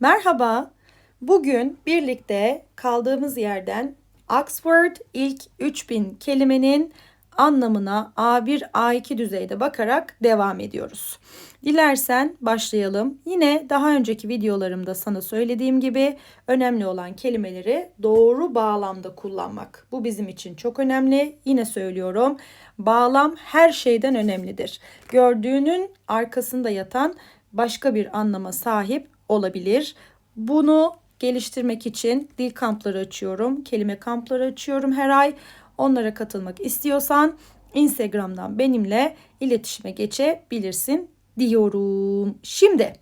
Merhaba. Bugün birlikte kaldığımız yerden Oxford ilk 3000 kelimenin anlamına A1, A2 düzeyde bakarak devam ediyoruz. Dilersen başlayalım. Yine daha önceki videolarımda sana söylediğim gibi önemli olan kelimeleri doğru bağlamda kullanmak. Bu bizim için çok önemli. Yine söylüyorum. Bağlam her şeyden önemlidir. Gördüğünün arkasında yatan başka bir anlama sahip olabilir. Bunu geliştirmek için dil kampları açıyorum. Kelime kampları açıyorum her ay. Onlara katılmak istiyorsan Instagram'dan benimle iletişime geçebilirsin diyorum. Şimdi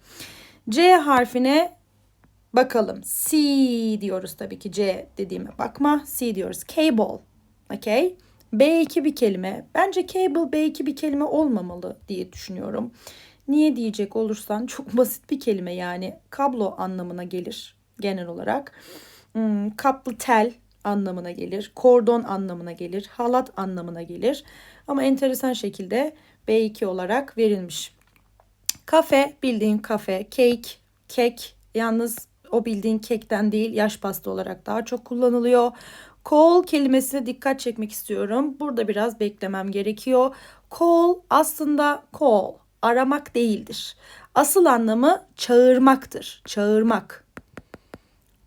C harfine bakalım. C diyoruz tabii ki C dediğime bakma. C diyoruz. Cable. Okay. B2 bir kelime. Bence cable B2 bir kelime olmamalı diye düşünüyorum. Niye diyecek olursan çok basit bir kelime yani kablo anlamına gelir genel olarak. Hmm, kaplı tel anlamına gelir, kordon anlamına gelir, halat anlamına gelir. Ama enteresan şekilde B2 olarak verilmiş. Kafe bildiğin kafe, cake, kek yalnız o bildiğin kekten değil yaş pasta olarak daha çok kullanılıyor. Call kelimesine dikkat çekmek istiyorum. Burada biraz beklemem gerekiyor. Call aslında call aramak değildir. Asıl anlamı çağırmaktır. Çağırmak.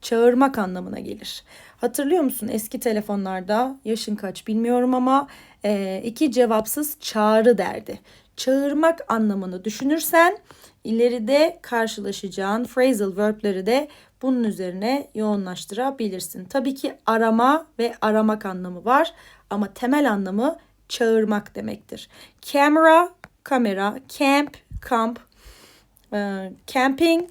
Çağırmak anlamına gelir. Hatırlıyor musun eski telefonlarda yaşın kaç bilmiyorum ama e, iki cevapsız çağrı derdi. Çağırmak anlamını düşünürsen ileride karşılaşacağın phrasal verb'leri de bunun üzerine yoğunlaştırabilirsin. Tabii ki arama ve aramak anlamı var ama temel anlamı çağırmak demektir. Camera kamera, camp, kamp, e, camping,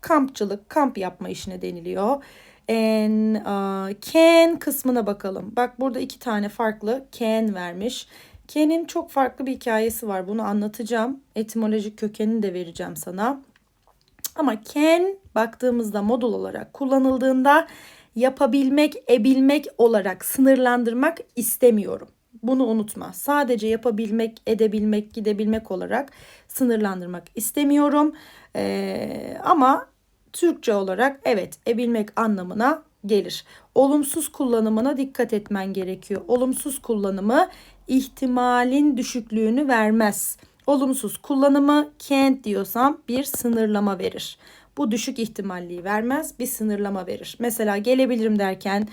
kampçılık, kamp yapma işine deniliyor. And uh, can kısmına bakalım. Bak burada iki tane farklı can vermiş. Can'in çok farklı bir hikayesi var. Bunu anlatacağım. Etimolojik kökenini de vereceğim sana. Ama can baktığımızda modul olarak kullanıldığında yapabilmek, ebilmek olarak sınırlandırmak istemiyorum. Bunu unutma. Sadece yapabilmek, edebilmek, gidebilmek olarak sınırlandırmak istemiyorum. Ee, ama Türkçe olarak evet ebilmek anlamına gelir. Olumsuz kullanımına dikkat etmen gerekiyor. Olumsuz kullanımı ihtimalin düşüklüğünü vermez. Olumsuz kullanımı can't diyorsam bir sınırlama verir. Bu düşük ihtimalliği vermez, bir sınırlama verir. Mesela gelebilirim derken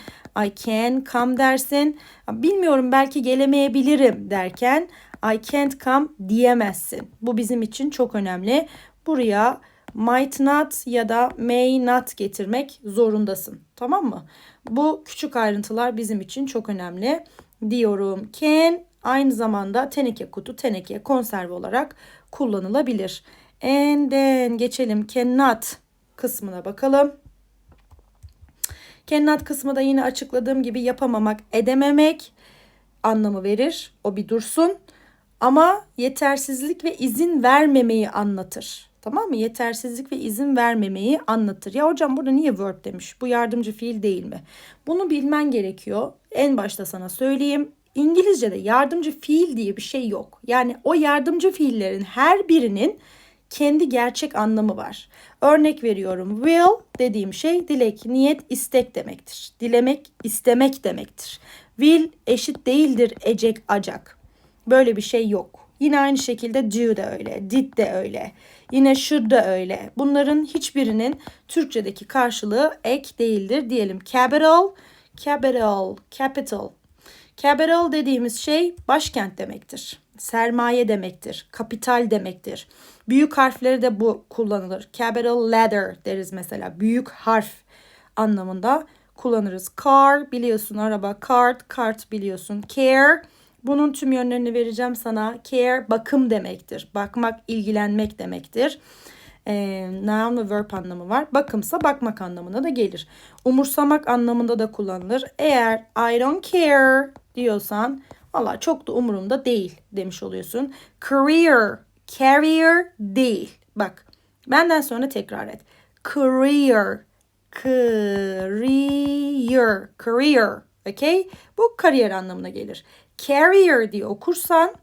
I can come dersin. Bilmiyorum belki gelemeyebilirim derken I can't come diyemezsin. Bu bizim için çok önemli. Buraya might not ya da may not getirmek zorundasın. Tamam mı? Bu küçük ayrıntılar bizim için çok önemli diyorum. Can aynı zamanda teneke kutu, teneke konserve olarak kullanılabilir. And then geçelim cannot kısmına bakalım. Cannot kısmı da yine açıkladığım gibi yapamamak, edememek anlamı verir. O bir dursun. Ama yetersizlik ve izin vermemeyi anlatır. Tamam mı? Yetersizlik ve izin vermemeyi anlatır. Ya hocam burada niye verb demiş? Bu yardımcı fiil değil mi? Bunu bilmen gerekiyor. En başta sana söyleyeyim. İngilizce'de yardımcı fiil diye bir şey yok. Yani o yardımcı fiillerin her birinin kendi gerçek anlamı var. Örnek veriyorum. Will dediğim şey dilek, niyet, istek demektir. Dilemek, istemek demektir. Will eşit değildir ecek, acak. Böyle bir şey yok. Yine aynı şekilde do da öyle, did de öyle. Yine should da öyle. Bunların hiçbirinin Türkçedeki karşılığı ek değildir diyelim. Capital, capital, capital. Capital dediğimiz şey başkent demektir. Sermaye demektir. Kapital demektir. Büyük harfleri de bu kullanılır. Capital letter deriz mesela. Büyük harf anlamında kullanırız. Car biliyorsun araba. Cart, cart biliyorsun. Care bunun tüm yönlerini vereceğim sana. Care bakım demektir. Bakmak, ilgilenmek demektir. E, noun ve verb anlamı var. Bakımsa bakmak anlamına da gelir. Umursamak anlamında da kullanılır. Eğer I don't care diyorsan valla çok da umurumda değil demiş oluyorsun. Career, career değil. Bak benden sonra tekrar et. Career, career, career. Okay? Bu kariyer anlamına gelir. Carrier diye okursan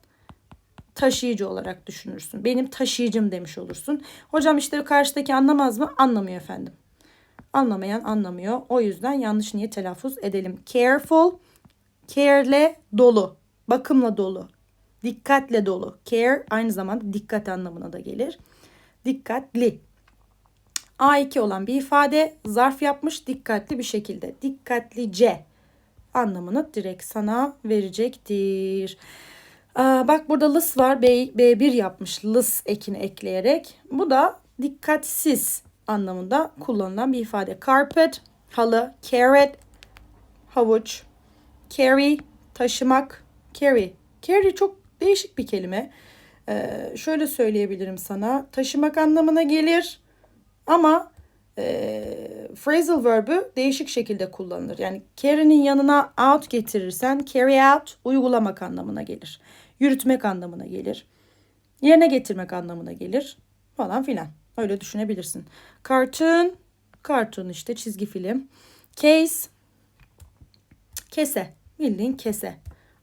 taşıyıcı olarak düşünürsün. Benim taşıyıcım demiş olursun. Hocam işte karşıdaki anlamaz mı? Anlamıyor efendim. Anlamayan anlamıyor. O yüzden yanlış niye telaffuz edelim. Careful, care'le dolu, bakımla dolu, Dikkatle dolu. Care aynı zamanda dikkat anlamına da gelir. Dikkatli. A2 olan bir ifade zarf yapmış dikkatli bir şekilde. Dikkatlice anlamını direkt sana verecektir. Aa, bak burada lıs var. B, B1 yapmış lıs ekini ekleyerek. Bu da dikkatsiz anlamında kullanılan bir ifade. Carpet, halı, carrot, havuç, carry, taşımak, carry. Carry çok değişik bir kelime. Ee, şöyle söyleyebilirim sana. Taşımak anlamına gelir ama e, phrasal verb'ü değişik şekilde kullanılır. Yani carry'nin yanına out getirirsen carry out uygulamak anlamına gelir. Yürütmek anlamına gelir. Yerine getirmek anlamına gelir falan filan. Öyle düşünebilirsin. Cartoon, cartoon işte çizgi film. Case, kese, bildiğin kese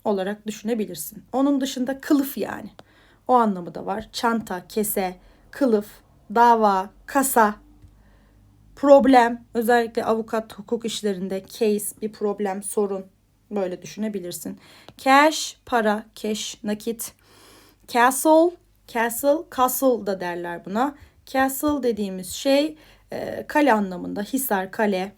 olarak düşünebilirsin. Onun dışında kılıf yani. O anlamı da var. Çanta, kese, kılıf, dava, kasa, problem. Özellikle avukat hukuk işlerinde case bir problem, sorun böyle düşünebilirsin. Cash, para, cash, nakit. Castle, castle, castle da derler buna. Castle dediğimiz şey e, kale anlamında. Hisar, kale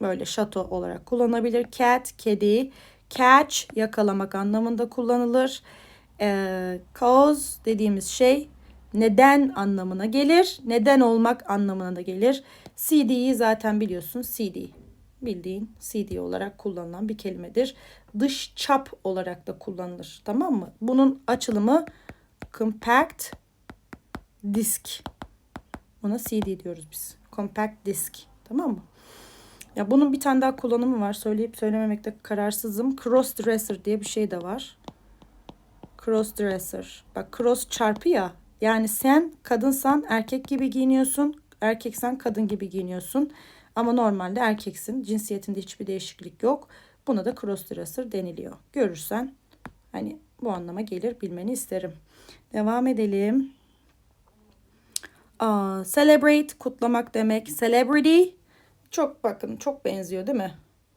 böyle şato olarak kullanabilir. Cat, kedi. Catch, yakalamak anlamında kullanılır. E, cause dediğimiz şey neden anlamına gelir. Neden olmak anlamına da gelir. CD'yi zaten biliyorsun. CD bildiğin CD olarak kullanılan bir kelimedir. Dış çap olarak da kullanılır. Tamam mı? Bunun açılımı compact disk. Ona CD diyoruz biz. Compact disk. Tamam mı? Ya bunun bir tane daha kullanımı var. Söyleyip söylememekte kararsızım. Cross dresser diye bir şey de var. Cross dresser. Bak cross çarpı ya. Yani sen kadınsan erkek gibi giyiniyorsun. Erkeksen kadın gibi giyiniyorsun. Ama normalde erkeksin. Cinsiyetinde hiçbir değişiklik yok. Buna da cross dresser deniliyor. Görürsen hani bu anlama gelir bilmeni isterim. Devam edelim. Aa, celebrate kutlamak demek. Celebrity çok bakın çok benziyor değil mi?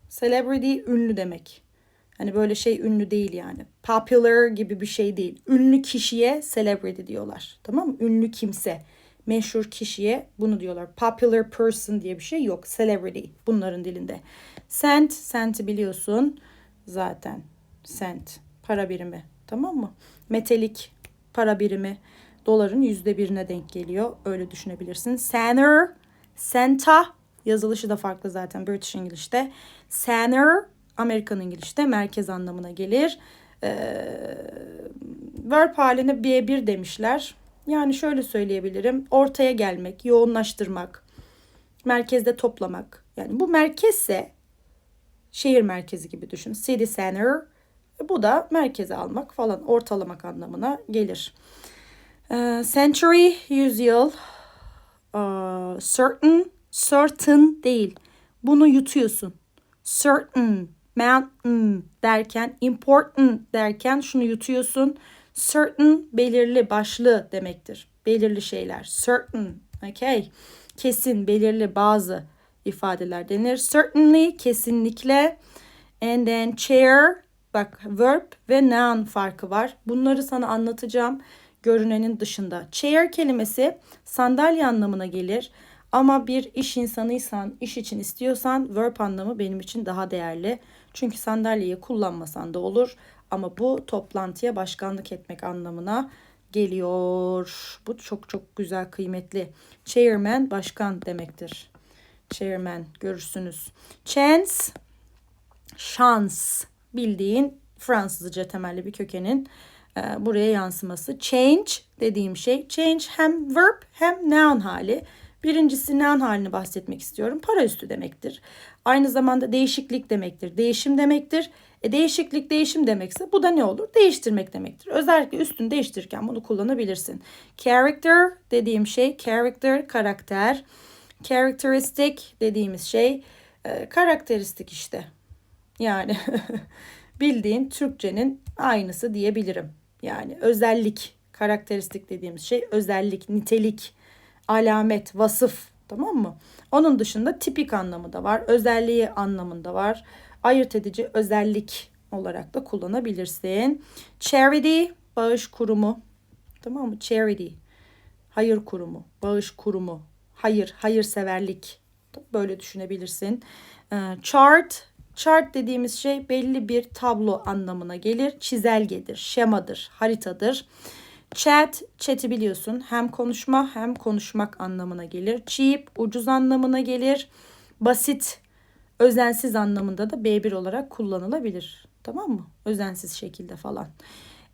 Celebrity ünlü demek. Hani böyle şey ünlü değil yani. Popular gibi bir şey değil. Ünlü kişiye celebrity diyorlar. Tamam mı? Ünlü kimse. Meşhur kişiye bunu diyorlar. Popular person diye bir şey yok. Celebrity bunların dilinde. Cent, centi biliyorsun zaten. Cent para birimi. Tamam mı? Metalik para birimi doların yüzde birine denk geliyor. Öyle düşünebilirsin. Center, Santa yazılışı da farklı zaten British English'te. Center Amerikan İngilizce merkez anlamına gelir. Ee, verb haline B1 demişler. Yani şöyle söyleyebilirim. Ortaya gelmek, yoğunlaştırmak, merkezde toplamak. Yani bu merkezse şehir merkezi gibi düşün. City center. Bu da merkeze almak falan, ortalamak anlamına gelir. Ee, century, yüzyıl. Uh, certain, certain değil. Bunu yutuyorsun. Certain, mountain derken, important derken şunu yutuyorsun. Certain belirli, başlı demektir. Belirli şeyler. Certain, okay. Kesin, belirli bazı ifadeler denir. Certainly, kesinlikle. And then chair, bak verb ve noun farkı var. Bunları sana anlatacağım görünenin dışında. Chair kelimesi sandalye anlamına gelir. Ama bir iş insanıysan, iş için istiyorsan verb anlamı benim için daha değerli. Çünkü sandalyeyi kullanmasan da olur. Ama bu toplantıya başkanlık etmek anlamına geliyor. Bu çok çok güzel, kıymetli. Chairman başkan demektir. Chairman görürsünüz. Chance şans bildiğin Fransızca temelli bir kökenin e, buraya yansıması. Change dediğim şey change hem verb hem noun hali. Birincisi noun halini bahsetmek istiyorum. Para üstü demektir. Aynı zamanda değişiklik demektir. Değişim demektir. E değişiklik değişim demekse bu da ne olur? Değiştirmek demektir. Özellikle üstünü değiştirirken bunu kullanabilirsin. Character dediğim şey character karakter. Characteristic dediğimiz şey e, karakteristik işte. Yani bildiğin Türkçenin aynısı diyebilirim. Yani özellik Karakteristik dediğimiz şey özellik, nitelik, alamet, vasıf. Tamam mı? Onun dışında tipik anlamı da var. Özelliği anlamında var. Ayırt edici özellik olarak da kullanabilirsin. Charity, bağış kurumu. Tamam mı? Charity. Hayır kurumu, bağış kurumu, hayır, hayırseverlik. Böyle düşünebilirsin. Ee, chart, chart dediğimiz şey belli bir tablo anlamına gelir. Çizelgedir, şemadır, haritadır. Chat, chat'i biliyorsun. Hem konuşma hem konuşmak anlamına gelir. Cheap, ucuz anlamına gelir. Basit, özensiz anlamında da B1 olarak kullanılabilir. Tamam mı? Özensiz şekilde falan.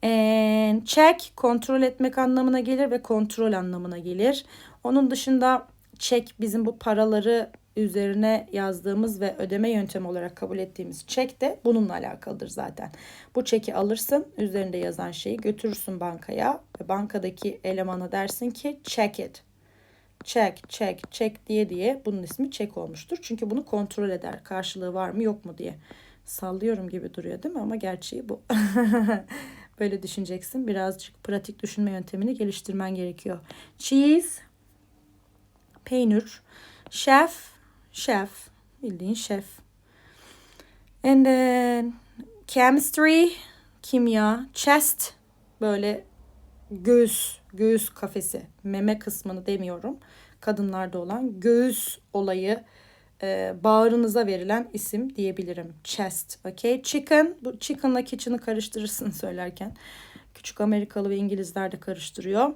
And check kontrol etmek anlamına gelir ve kontrol anlamına gelir. Onun dışında check bizim bu paraları üzerine yazdığımız ve ödeme yöntemi olarak kabul ettiğimiz çek de bununla alakalıdır zaten. Bu çeki alırsın, üzerinde yazan şeyi götürürsün bankaya ve bankadaki elemana dersin ki check it. Check, check, check diye diye bunun ismi çek olmuştur. Çünkü bunu kontrol eder. Karşılığı var mı yok mu diye. Sallıyorum gibi duruyor değil mi? Ama gerçeği bu. Böyle düşüneceksin. Birazcık pratik düşünme yöntemini geliştirmen gerekiyor. Cheese, peynir, chef, chef, bildiğin şef. And then chemistry, kimya, chest, böyle göğüs, göğüs kafesi, meme kısmını demiyorum. Kadınlarda olan göğüs olayı e, bağrınıza verilen isim diyebilirim. Chest, okay? Chicken, bu chicken'la kitchen'ı karıştırırsın söylerken. Küçük Amerikalı ve İngilizler de karıştırıyor.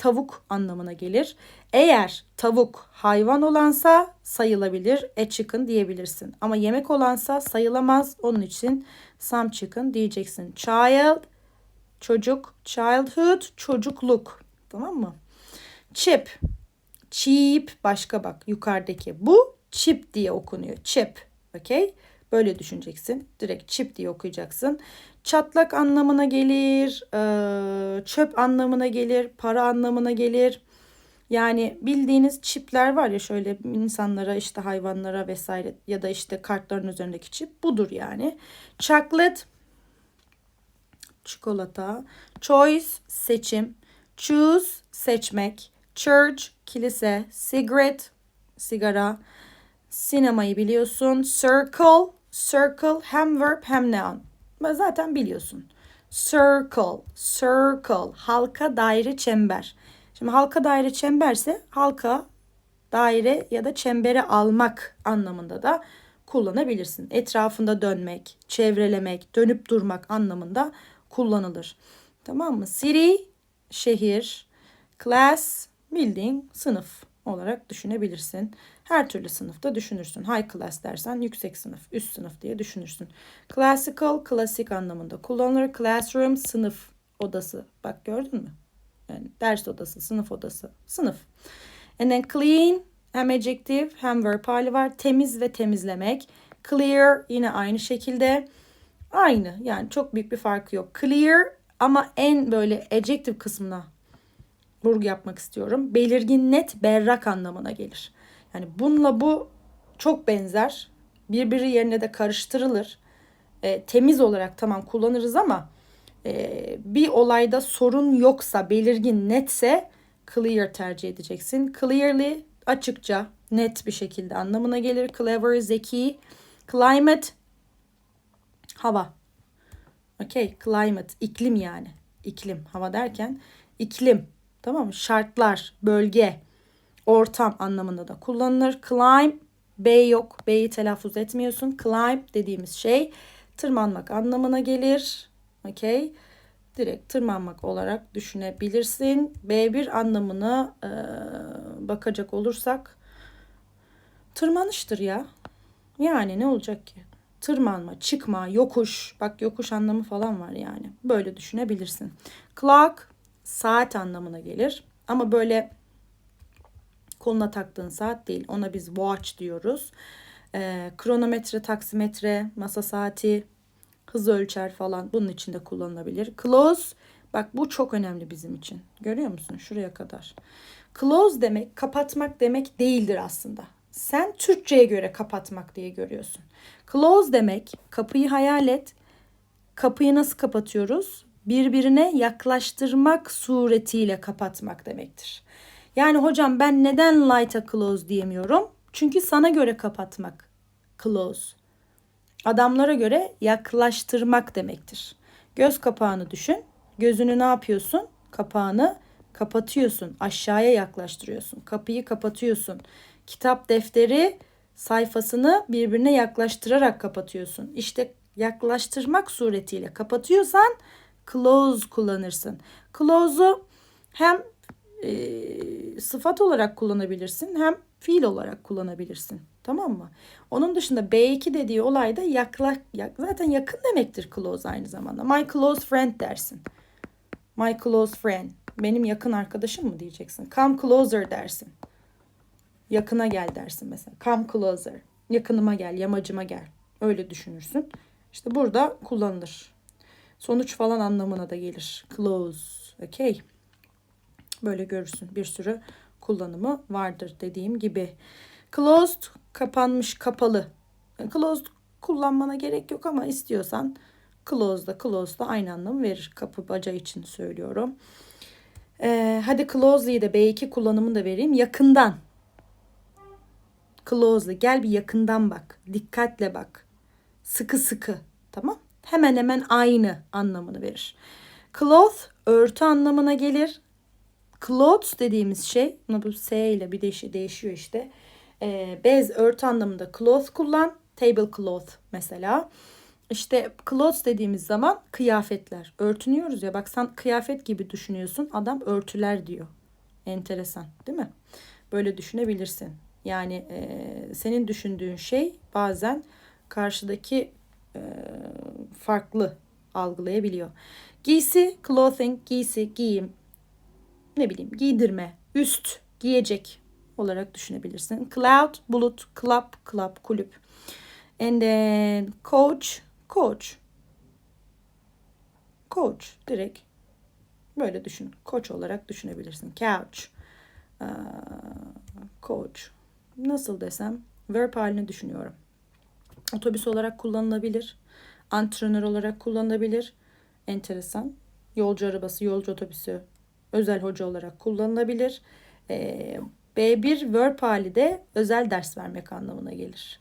Tavuk anlamına gelir. Eğer tavuk hayvan olansa sayılabilir. A chicken diyebilirsin. Ama yemek olansa sayılamaz. Onun için some chicken diyeceksin. Child, çocuk. Childhood, çocukluk. Tamam mı? Chip, cheap başka bak yukarıdaki. Bu chip diye okunuyor. Chip. Okay? Böyle düşüneceksin. Direkt chip diye okuyacaksın. Çatlak anlamına gelir. Çöp anlamına gelir. Para anlamına gelir. Yani bildiğiniz çipler var ya şöyle insanlara işte hayvanlara vesaire ya da işte kartların üzerindeki çip budur yani. Chocolate çikolata. Choice seçim. Choose seçmek. Church kilise. Cigarette sigara. Sinemayı biliyorsun. Circle, circle hem verb hem noun. Zaten biliyorsun. Circle, circle, halka, daire, çember. Şimdi halka, daire, çemberse halka, daire ya da çembere almak anlamında da kullanabilirsin. Etrafında dönmek, çevrelemek, dönüp durmak anlamında kullanılır. Tamam mı? City, şehir, class, bildiğin sınıf olarak düşünebilirsin. Her türlü sınıfta düşünürsün. High class dersen yüksek sınıf, üst sınıf diye düşünürsün. Classical, klasik anlamında kullanılır. Classroom, sınıf odası. Bak gördün mü? Yani ders odası, sınıf odası, sınıf. And then clean, hem adjective hem verb hali var. Temiz ve temizlemek. Clear yine aynı şekilde. Aynı yani çok büyük bir farkı yok. Clear ama en böyle adjective kısmına vurgu yapmak istiyorum. Belirgin, net, berrak anlamına gelir. Yani bununla bu çok benzer. Birbiri yerine de karıştırılır. E, temiz olarak tamam kullanırız ama e, bir olayda sorun yoksa, belirgin, netse clear tercih edeceksin. Clearly açıkça, net bir şekilde anlamına gelir. Clever, zeki. Climate hava. Okay, climate iklim yani. İklim, hava derken iklim. Tamam mı? Şartlar, bölge, ortam anlamında da kullanılır. Climb, B yok. B'yi telaffuz etmiyorsun. Climb dediğimiz şey tırmanmak anlamına gelir. Okay. Direkt tırmanmak olarak düşünebilirsin. B1 anlamına e, bakacak olursak tırmanıştır ya. Yani ne olacak ki? Tırmanma, çıkma, yokuş. Bak yokuş anlamı falan var yani. Böyle düşünebilirsin. Clock saat anlamına gelir. Ama böyle koluna taktığın saat değil. Ona biz watch diyoruz. E, kronometre, taksimetre, masa saati, hız ölçer falan bunun içinde kullanılabilir. Close bak bu çok önemli bizim için. Görüyor musun? Şuraya kadar. Close demek kapatmak demek değildir aslında. Sen Türkçe'ye göre kapatmak diye görüyorsun. Close demek kapıyı hayal et. Kapıyı nasıl kapatıyoruz? Birbirine yaklaştırmak suretiyle kapatmak demektir. Yani hocam ben neden lighta close diyemiyorum? Çünkü sana göre kapatmak close. Adamlara göre yaklaştırmak demektir. Göz kapağını düşün. Gözünü ne yapıyorsun? Kapağını kapatıyorsun. Aşağıya yaklaştırıyorsun. Kapıyı kapatıyorsun. Kitap defteri sayfasını birbirine yaklaştırarak kapatıyorsun. İşte yaklaştırmak suretiyle kapatıyorsan close kullanırsın. Close'u hem e, sıfat olarak kullanabilirsin hem fiil olarak kullanabilirsin. Tamam mı? Onun dışında B2 dediği olayda yakla, yak, zaten yakın demektir close aynı zamanda. My close friend dersin. My close friend. Benim yakın arkadaşım mı diyeceksin. Come closer dersin. Yakına gel dersin mesela. Come closer. Yakınıma gel, yamacıma gel. Öyle düşünürsün. İşte burada kullanılır. Sonuç falan anlamına da gelir. Close. Okay. Böyle görürsün. Bir sürü kullanımı vardır dediğim gibi. Closed kapanmış, kapalı. Closed kullanmana gerek yok ama istiyorsan closed da closed da aynı anlamı verir. Kapı baca için söylüyorum. Ee, hadi closely'i de B2 kullanımını da vereyim. Yakından. Closely. Gel bir yakından bak. Dikkatle bak. Sıkı sıkı. Tamam. Hemen hemen aynı anlamını verir. Cloth örtü anlamına gelir. Clothes dediğimiz şey, bu S ile bir değişi, değişiyor işte. Ee, bez örtü anlamında cloth kullan. Table cloth mesela. İşte clothes dediğimiz zaman kıyafetler. Örtünüyoruz ya bak sen kıyafet gibi düşünüyorsun. Adam örtüler diyor. Enteresan değil mi? Böyle düşünebilirsin. Yani e, senin düşündüğün şey bazen karşıdaki e, farklı algılayabiliyor. Giysi, clothing, giysi, giyim, ne bileyim giydirme, üst, giyecek olarak düşünebilirsin. Cloud, bulut, club, club, kulüp. And then coach, coach. Coach direkt böyle düşün. Koç olarak düşünebilirsin. Couch. Uh, coach. Nasıl desem verb halini düşünüyorum. Otobüs olarak kullanılabilir. Antrenör olarak kullanılabilir. Enteresan. Yolcu arabası, yolcu otobüsü özel hoca olarak kullanılabilir. Ee, B1 verb hali de özel ders vermek anlamına gelir.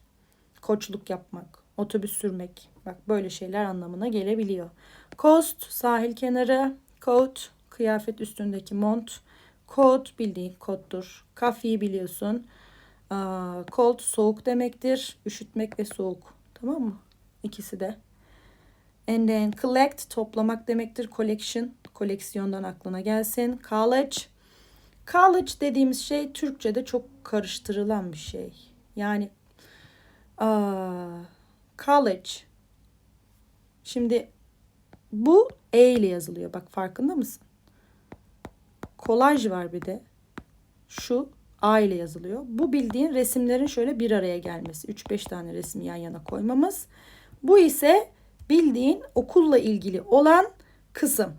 Koçluk yapmak, otobüs sürmek. Bak böyle şeyler anlamına gelebiliyor. Coast sahil kenarı, coat kıyafet üstündeki mont, coat bildiğin kottur. Coffee biliyorsun. Aa, cold soğuk demektir. Üşütmek ve soğuk. Tamam mı? İkisi de. And then collect toplamak demektir. Collection koleksiyondan aklına gelsin. College. College dediğimiz şey Türkçe'de çok karıştırılan bir şey. Yani aa, college. Şimdi bu E ile yazılıyor. Bak farkında mısın? Kolaj var bir de. Şu A ile yazılıyor. Bu bildiğin resimlerin şöyle bir araya gelmesi. 3-5 tane resim yan yana koymamız. Bu ise bildiğin okulla ilgili olan kısım.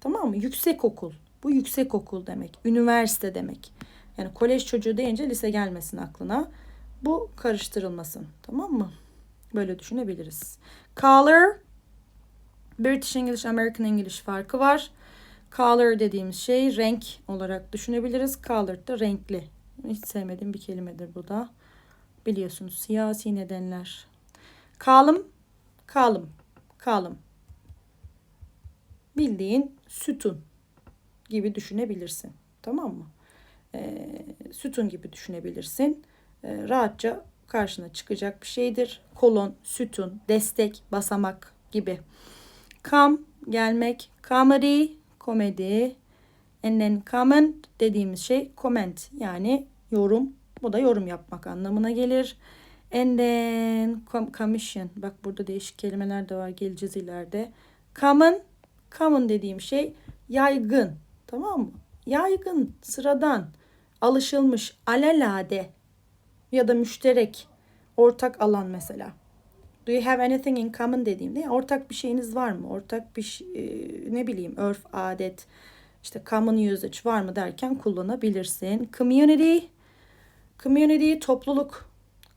Tamam mı? Yüksek okul. Bu yüksek okul demek. Üniversite demek. Yani kolej çocuğu deyince lise gelmesin aklına. Bu karıştırılmasın. Tamam mı? Böyle düşünebiliriz. Color British English, American English farkı var. Color dediğimiz şey renk olarak düşünebiliriz. Color da renkli. Hiç sevmediğim bir kelimedir bu da. Biliyorsunuz siyasi nedenler. Kalım, kalım, kalım. Bildiğin sütun gibi düşünebilirsin. Tamam mı? Ee, sütun gibi düşünebilirsin. Ee, rahatça karşına çıkacak bir şeydir. Kolon, sütun, destek, basamak gibi. Come gelmek, comedy, komedi. And then comment dediğimiz şey comment yani yorum. Bu da yorum yapmak anlamına gelir. And then commission. Bak burada değişik kelimeler de var. Geleceğiz ileride. Common. Common dediğim şey yaygın. Tamam mı? Yaygın, sıradan, alışılmış, alelade ya da müşterek, ortak alan mesela. Do you have anything in common dediğimde ortak bir şeyiniz var mı? Ortak bir şey, ne bileyim örf, adet, işte common usage var mı derken kullanabilirsin. Community, community topluluk,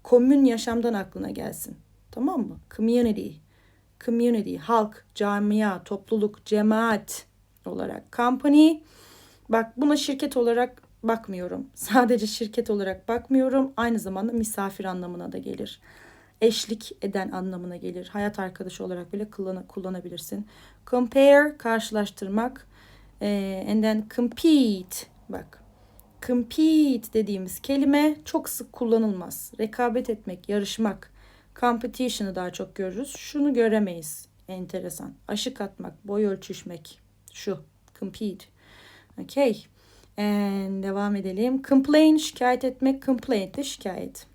komün yaşamdan aklına gelsin. Tamam mı? Community, community, halk, camia, topluluk, cemaat olarak company. Bak buna şirket olarak bakmıyorum. Sadece şirket olarak bakmıyorum. Aynı zamanda misafir anlamına da gelir. Eşlik eden anlamına gelir. Hayat arkadaşı olarak bile kullan kullanabilirsin. Compare karşılaştırmak. And then compete. Bak. Compete dediğimiz kelime çok sık kullanılmaz. Rekabet etmek, yarışmak. Competition'ı daha çok görürüz. Şunu göremeyiz. Enteresan. Aşık atmak, boy ölçüşmek. Şu. Compete. Okay. And devam edelim. Complain şikayet etmek. Complaint de şikayet.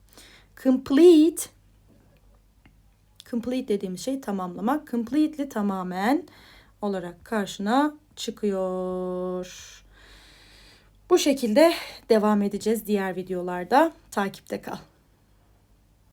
Complete complete dediğimiz şey tamamlamak. Completely tamamen olarak karşına çıkıyor. Bu şekilde devam edeceğiz diğer videolarda. Takipte kal.